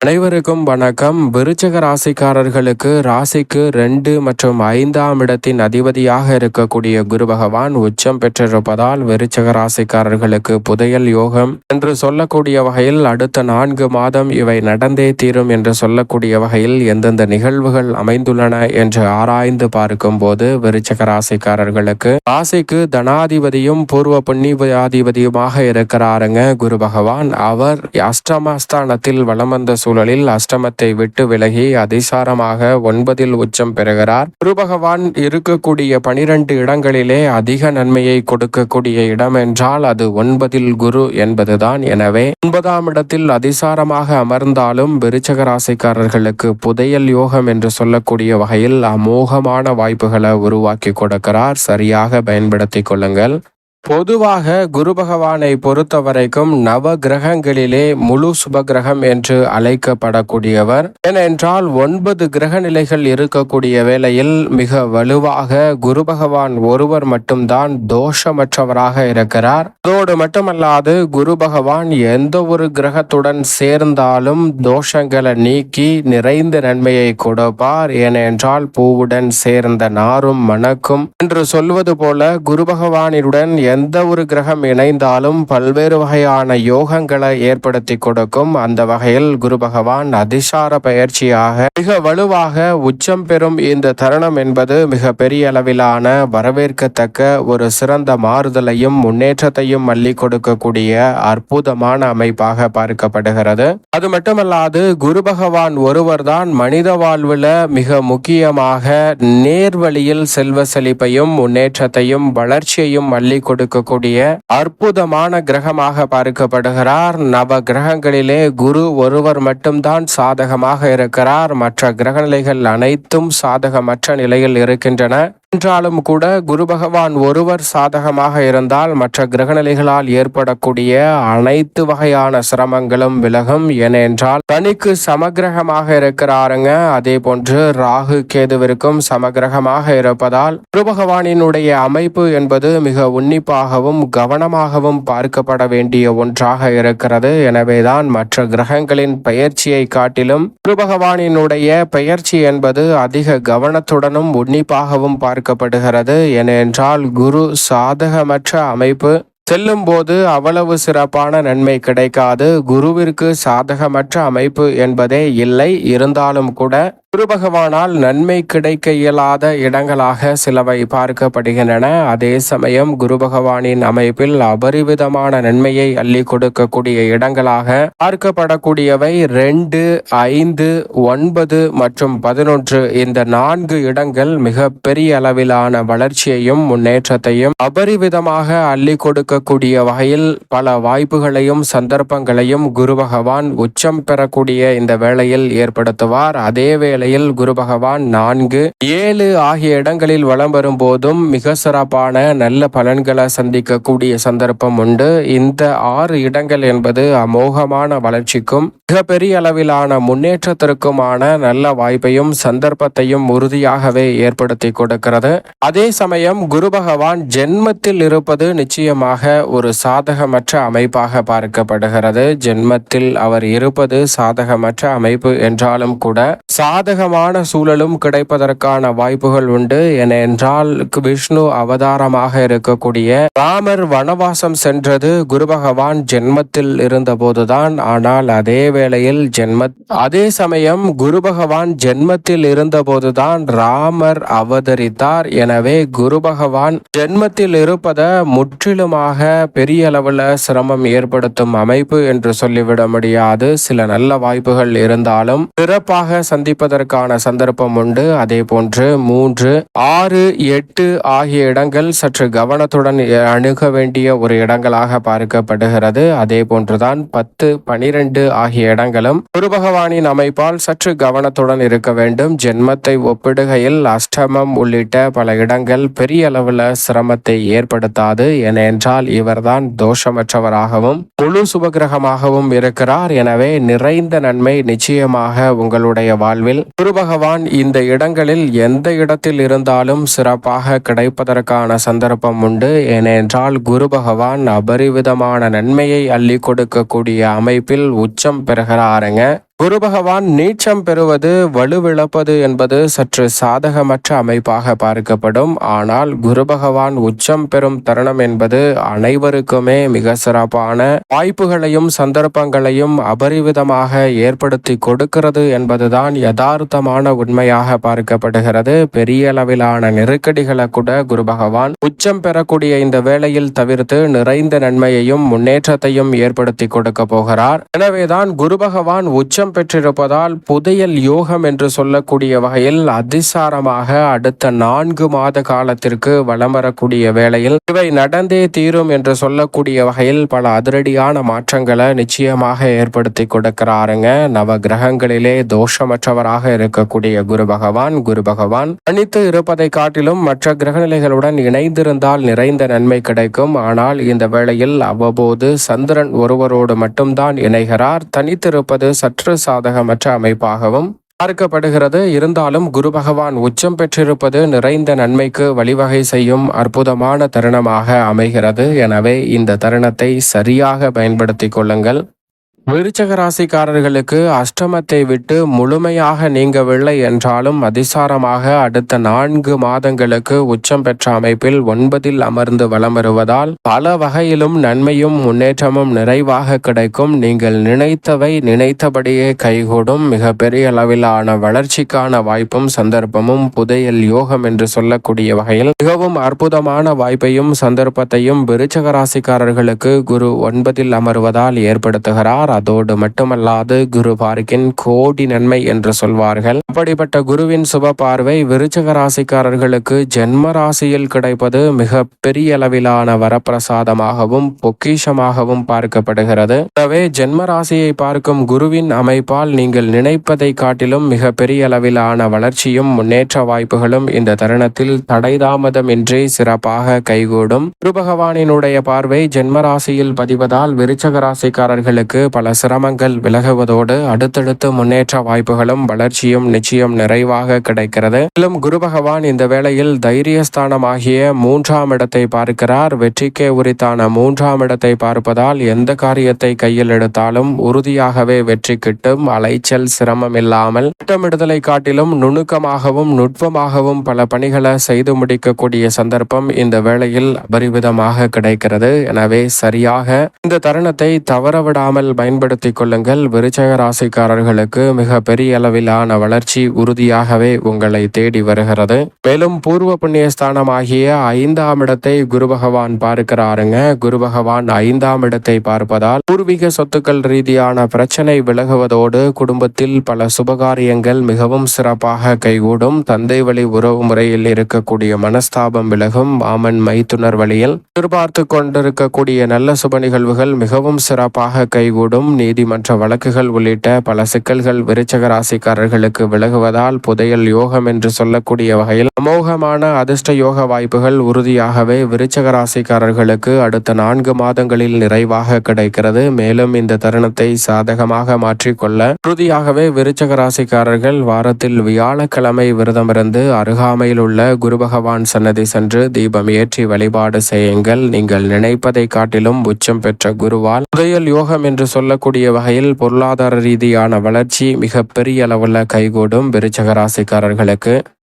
அனைவருக்கும் வணக்கம். விருச்சக ராசிக்காரர்களுக்கு ராசிக்கு ரெண்டு மற்றும் ஐந்தாம் இடத்தின் அதிபதியாக இருக்கக்கூடிய குரு பகவான் உச்சம் பெற்றிருப்பதால் விருச்சக ராசிக்காரர்களுக்கு புதையல் யோகம் என்று சொல்லக்கூடிய வகையில் அடுத்த நான்கு மாதம் இவை நடந்தே தீரும் என்று சொல்லக்கூடிய வகையில் எந்தெந்த நிகழ்வுகள் அமைந்துள்ளன என்று ஆராய்ந்து பார்க்கும் போது விருச்சக ராசிக்காரர்களுக்கு ராசிக்கு தனாதிபதியும் பூர்வ புண்ணியாதிபதியுமாக இருக்கிறாருங்க குரு பகவான். அவர் அஷ்டமஸ்தானத்தில் வலம் வந்த சூழலில் அஷ்டமத்தை விட்டு விலகி அதிசாரமாக ஒன்பதில் உச்சம் பெறுகிறார். குரு பகவான் இருக்கக்கூடிய பனிரெண்டு இடங்களிலே அதிக நன்மையை கொடுக்கக்கூடிய இடம் என்றால் அது ஒன்பதில் குரு என்பதுதான். எனவே ஒன்பதாம் இடத்தில் அதிசாரமாக அமர்ந்தாலும் விருச்சக ராசிக்காரர்களுக்கு புதையல் யோகம் என்று சொல்லக்கூடிய வகையில் அமோகமான வாய்ப்புகளை உருவாக்கி கொடுக்கிறார். சரியாக பயன்படுத்திக் கொள்ளுங்கள். பொதுவாக குரு பகவானை பொறுத்த வரைக்கும் நவ கிரகங்களிலே முழு சுபகிரகம் என்று அழைக்கப்படக்கூடியவர். ஏனென்றால் ஒன்பது கிரக நிலைகள் இருக்கக்கூடிய வேளையில் மிக வலுவாக குரு பகவான் ஒருவர் மட்டும்தான் தோஷமற்றவராக இருக்கிறார். அதோடு மட்டுமல்லாது குரு பகவான் எந்த ஒரு கிரகத்துடன் சேர்ந்தாலும் தோஷங்களை நீக்கி நிறைந்த நன்மையை கொடுப்பார். ஏனென்றால் பூவுடன் சேர்ந்த நாரும் மணக்கும். என்று சொல்வது போல குரு பகவானுடன் எந்த ஒரு கிரகம் இணைந்தாலும் பல்வேறு வகையான யோகங்களை ஏற்படுத்தி கொடுக்கும். அந்த வகையில் குரு பகவான் அதிசார பயிற்சியாக மிக வலுவாக உச்சம் பெறும் இந்த தருணம் என்பது மிக பெரிய அளவிலான வரவேற்கத்தக்க ஒரு சிறந்த மாறுதலையும் முன்னேற்றத்தையும் மல்லி கொடுக்கக்கூடிய அற்புதமான அமைப்பாக பார்க்கப்படுகிறது. அது மட்டுமல்லாது குரு பகவான் ஒருவர்தான் மனித வாழ்வுல மிக முக்கியமாக நேர்வழியில் செல்வ செழிப்பையும் முன்னேற்றத்தையும் வளர்ச்சியையும் அள்ளி கொடுக்கக்கூடிய அற்புதமான கிரகமாக பார்க்கப்படுகிறார். நவ கிரகங்களிலே குரு ஒருவர் மட்டும்தான் சாதகமாக இருக்கிறார். மற்ற கிரகநிலைகள் அனைத்தும் சாதகமற்ற நிலையில் இருக்கின்றன. என்றாலும் கூட குரு பகவான் ஒருவர் சாதகமாக இருந்தால் மற்ற கிரகநிலைகளால் ஏற்படக்கூடிய அனைத்து வகையான சிரமங்களும் விலகும். ஏனென்றால் தனிக்கு சமகிரகமாக இருக்கிறாருங்க. அதே போன்று ராகு கேதுவிற்கும் சமகிரகமாக இருப்பதால் குரு பகவானினுடைய அமைப்பு என்பது மிக உன்னிப்பாகவும் கவனமாகவும் பார்க்கப்பட வேண்டிய ஒன்றாக இருக்கிறது. எனவேதான் மற்ற கிரகங்களின் பெயர்ச்சியை காட்டிலும் குரு பகவானினுடைய பெயர்ச்சி என்பது அதிக கவனத்துடனும் உன்னிப்பாகவும் பார்க்க பார்க்கப்படுகிறது. ஏனென்றால் குரு சாதகமற்ற அமைப்பு செல்லும் போது அவ்வளவு சிறப்பான நன்மை கிடைக்காது. குருவிற்கு சாதகமற்ற அமைப்பு என்பதே இல்லை. இருந்தாலும் கூட குரு பகவானால் நன்மை கிடைக்க இயலாத இடங்களாக சிலவை பார்க்கப்படுகின்றன. அதே சமயம் குரு பகவானின் அமைப்பில் அபரிவிதமான நன்மையை அள்ளி கொடுக்கக்கூடிய இடங்களாக பார்க்கப்படக்கூடியவை ரெண்டு ஐந்து ஒன்பது மற்றும் பதினொன்று. இந்த நான்கு இடங்கள் மிக பெரிய அளவிலான வளர்ச்சியையும் முன்னேற்றத்தையும் அபரிவிதமாக அள்ளி கொடுக்க கொடுக்கக்கூடிய வகையில் பல வாய்ப்புகளையும் சந்தர்ப்பங்களையும் குரு பகவான் உச்சம் பெறக்கூடிய இந்த வேளையில் ஏற்படுத்துவார். அதே வேளையில் குரு பகவான் நான்கு ஏழு ஆகிய இடங்களில் வளம் வரும் போதும் மிக சிறப்பான நல்ல பலன்களை சந்திக்கக்கூடிய சந்தர்ப்பம் உண்டு. இந்த ஆறு இடங்கள் என்பது அமோகமான வளர்ச்சிக்கும் மிகப்பெரிய அளவிலான முன்னேற்றத்திற்குமான நல்ல வாய்ப்பையும் சந்தர்ப்பத்தையும் உறுதியாகவே ஏற்படுத்தி கொடுக்கிறது. அதே சமயம் குரு பகவான் ஜென்மத்தில் இருப்பது நிச்சயமாக ஒரு சாதகமற்ற அமைப்பாக பார்க்கப்படுகிறது. ஜென்மத்தில் அவர் இருப்பது சாதகமற்ற அமைப்பு என்றாலும் கூட சாதகமான சூழலும் கிடைப்பதற்கான வாய்ப்புகள் உண்டு. என என்றால் விஷ்ணு அவதாரமாக இருக்கக்கூடிய ராமர் வனவாசம் சென்றது. குரு பகவான் ஜென்மத்தில் இருந்தபோதுதான். ஆனால் அதே வேளையில் ஜென்ம அதே சமயம் குரு பகவான் ஜென்மத்தில் இருந்தபோதுதான் ராமர் அவதரித்தார். எனவே குரு பகவான் ஜென்மத்தில் இருப்பத முற்றிலுமாக பெரிய அளவில் சிரமம் ஏற்படுத்தும் அமைப்பு என்று சொல்லிவிட முடியாது. சில நல்ல வாய்ப்புகள் இருந்தாலும் சிறப்பாக சந்திப்பதற்கான சந்தர்ப்பம் உண்டு. அதே போன்று மூன்று ஆறு எட்டு ஆகிய இடங்கள் சற்று கவனத்துடன் அணுக வேண்டிய ஒரு இடங்களாக பார்க்கப்படுகிறது. அதே போன்றுதான் பத்து பனிரெண்டு ஆகிய இடங்களும் குரு பகவானின் அமைப்பால் சற்று கவனத்துடன் இருக்க வேண்டும். ஜென்மத்தை ஒப்பிடுகையில் அஷ்டமம் உள்ளிட்ட பல இடங்கள் பெரிய அளவில் சிரமத்தை ஏற்படுத்தாது. ஏனென்றால் இவர்தான் தோஷமற்றவராகவும் முழு சுபகிரகமாகவும் இருக்கிறார். எனவே நிறைந்த நன்மை நிச்சயமாக உங்களுடைய வாழ்வில். குரு பகவான் இந்த இடங்களில் எந்த இடத்தில் இருந்தாலும் சிறப்பாக கிடைப்பதற்கான சந்தர்ப்பம் உண்டு. ஏனென்றால் குரு பகவான் அபரிவிதமான நன்மையை அள்ளி கொடுக்கக்கூடிய அமைப்பில் உச்சம் பெறுகிறாருங்க. குரு பகவான் நீச்சம் பெறுவது வலுவிழப்பது என்பது சற்று சாதகமற்ற அமைப்பாக பார்க்கப்படும். ஆனால் குரு பகவான் உச்சம் பெறும் தருணம் என்பது அனைவருக்குமே மிக சிறப்பான வாய்ப்புகளையும் சந்தர்ப்பங்களையும் அபரிவிதமாக ஏற்படுத்தி கொடுக்கிறது என்பதுதான் யதார்த்தமான உண்மையாக பார்க்கப்படுகிறது. பெரிய அளவிலான நெருக்கடிகளை கூட குரு பகவான் உச்சம் பெறக்கூடிய இந்த வேளையில் தவிர்த்து நிறைந்த நன்மையையும் முன்னேற்றத்தையும் ஏற்படுத்தி கொடுக்க போகிறார். எனவேதான் குரு பகவான் உச்சம் பெற்றிருப்பதால் புதையல் யோகம் என்று சொல்லக்கூடிய வகையில் அதிசாரமாக அடுத்த நான்கு மாத காலத்திற்கு வலம் வரக்கூடிய வேளையில் இவை நடந்தே தீரும் என்று சொல்லக்கூடிய வகையில் பல அதிரடியான மாற்றங்களை நிச்சயமாக ஏற்படுத்தி கொடுக்கிறாருங்க. நவ கிரகங்களிலே தோஷமற்றவராக இருக்கக்கூடிய குரு பகவான் குரு பகவான் தனித்து இருப்பதை காட்டிலும் மற்ற கிரகநிலைகளுடன் இணைந்திருந்தால் நிறைந்த நன்மை கிடைக்கும். ஆனால் இந்த வேளையில் அவ்வப்போது சந்திரன் ஒருவரோடு மட்டும்தான் இணைகிறார். தனித்திருப்பது சற்று சாதகமற்ற அமைப்பாகவும் பார்க்கப்படுகிறது. இருந்தாலும் குரு பகவான் உச்சம் பெற்றிருப்பது நிறைந்த நன்மைக்கு வழிவகை செய்யும் அற்புதமான தருணமாக அமைகிறது. எனவே இந்த தருணத்தை சரியாக பயன்படுத்திக் கொள்ளுங்கள். விருச்சக ராசிக்காரர்களுக்கு அஷ்டமத்தை விட்டு முழுமையாக நீங்கவில்லை என்றாலும் அதிசாரமாக அடுத்த நான்கு மாதங்களுக்கு உச்சம் பெற்ற அமைப்பில் ஒன்பதில் அமர்ந்து வலம் வருவதால் பல வகையிலும் நன்மையும் முன்னேற்றமும் நிறைவாக கிடைக்கும். நீங்கள் நினைத்தவை நினைத்தபடியே கைகூடும். மிக பெரிய அளவிலான வளர்ச்சிக்கான வாய்ப்பும் சந்தர்ப்பமும் புதையல் யோகம் என்று சொல்லக்கூடிய வகையில் மிகவும் அற்புதமான வாய்ப்பையும் சந்தர்ப்பத்தையும் விருச்சக ராசிக்காரர்களுக்கு குரு ஒன்பதில் அமர்வதால் ஏற்படுத்துகிறார். சொல்வார் அதோடு மட்டுமல்லாது குரு பார்க்கின் கோடி நன்மை என்று சொல்வார்கள். அப்படிப்பட்ட குருவின் சுப பார்வை விருச்சக ராசிக்காரர்களுக்கு ஜென்ம ராசியில் கிடைப்பது மிக பெரிய அளவிலான வரப்பிரசாதமாகவும் பொக்கிஷமாகவும் பார்க்கப்படுகிறது. எனவே ஜென்ம ராசியை பார்க்கும் குருவின் அமைப்பால் நீங்கள் நினைப்பதை காட்டிலும் மிக பெரிய அளவிலான வளர்ச்சியும் முன்னேற்ற வாய்ப்புகளும் இந்த தருணத்தில் தடைதாமதமின்றி சிறப்பாக கைகூடும். குரு பகவானினுடைய பார்வை ஜென்ம ராசியில் பதிவதால் விருச்சக ராசிக்காரர்களுக்கு பல சிரமங்கள் விலகுவதோடு அடுத்தடுத்து முன்னேற்ற வாய்ப்புகளும் வளர்ச்சியும் நிச்சயம் நிறைவாக கிடைக்கிறது. மேலும் குரு பகவான் இந்த வேளையில் தைரியஸ்தானமாகிய மூன்றாம் இடத்தை பார்க்கிறார். வெற்றிக்கே உரித்தான மூன்றாம் இடத்தை பார்ப்பதால் எந்த காரியத்தை கையில் எடுத்தாலும் உறுதியாகவே வெற்றி கிட்டும். அலைச்சல் சிரமம் இல்லாமல் திட்டமிடுதலை காட்டிலும் நுணுக்கமாகவும் நுட்பமாகவும் பல பணிகளை செய்து முடிக்கக்கூடிய சந்தர்ப்பம் இந்த வேளையில் அபரிவிதமாக கிடைக்கிறது. எனவே சரியாக இந்த தருணத்தை தவறவிடாமல் பயன்படுத்திக் கொள்ளுங்கள். விருச்சக ராசிக்காரர்களுக்கு மிக பெரிய அளவிலான வளர்ச்சி உறுதியாகவே உங்களை தேடி வருகிறது. மேலும் பூர்வ புண்ணிய ஸ்தானமாகிய ஐந்தாம் இடத்தை குரு பகவான் பார்க்கிறாருங்க. குரு பகவான் ஐந்தாம் இடத்தை பார்ப்பதால் பூர்வீக சொத்துக்கள் ரீதியான பிரச்சனை விலகுவதோடு குடும்பத்தில் பல சுபகாரியங்கள் மிகவும் சிறப்பாக கைகூடும். தந்தை வழி உறவு முறையில் இருக்கக்கூடிய மனஸ்தாபம் விலகும். மாமன் மைத்துனர் வழியில் எதிர்பார்த்து கொண்டிருக்கக்கூடிய நல்ல சுப நிகழ்வுகள் மிகவும் சிறப்பாக கைகூடும். நீதிமன்ற வழக்குகள் உள்ளிட்ட பல சிக்கல்கள் விருச்சக ராசிக்காரர்களுக்கு விலகுவதால் புதையல் யோகம் என்று சொல்லக்கூடிய வகையில் அமோகமான அதிர்ஷ்ட யோக வாய்ப்புகள் உறுதியாகவே விருச்சக ராசிக்காரர்களுக்கு அடுத்த நான்கு மாதங்களில் நிறைவாக கிடைக்கிறது. மேலும் இந்த தருணத்தை சாதகமாக மாற்றிக்கொள்ள உறுதியாகவே விருச்சக ராசிக்காரர்கள் வாரத்தில் வியாழக்கிழமை விரதமிருந்து அருகாமையில் உள்ள குரு பகவான் சன்னதி சென்று தீபம் ஏற்றி வழிபாடு செய்யுங்கள். நீங்கள் நினைப்பதை காட்டிலும் உச்சம் பெற்ற குருவால் புதையல் யோகம் என்று சொல்ல சொல்லக்கூடிய வகையில் பொருளாதார ரீதியான வளர்ச்சி மிக பெரிய அளவுல கைகூடும் விருச்சக ராசிக்காரர்களுக்கு.